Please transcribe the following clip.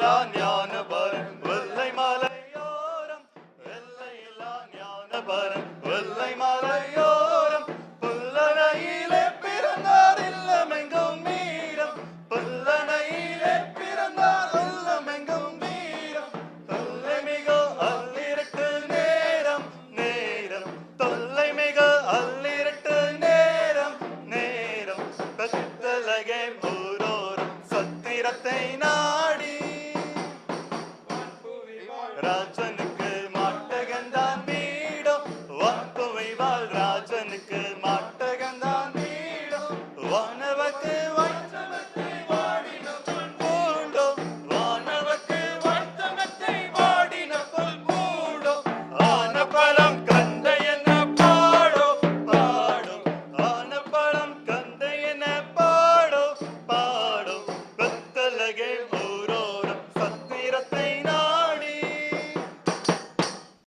எல்லையில்லா ஞானபரன் வெள்ளை மலையோரம் எல்லையில்லா ஞானபரன் வெள்ளை மலையோரம் புல்லணையிலே பிறந்தார் இல்லமெங்கும் மீரம் புல்லணையிலே பிறந்தார் இல்லமெங்கும் தொல்லை மிக அல்லிரட்டு நேரம் நேரம். தொல்லை மிக அல்லிரட்டு நேரம் நேரம். ஊரோரம் சத்திரத்தை நான் ராஜனுக்கு மாட்டகந்தான் வீடும் வாக்குவை வாழ் ராஜனுக்கு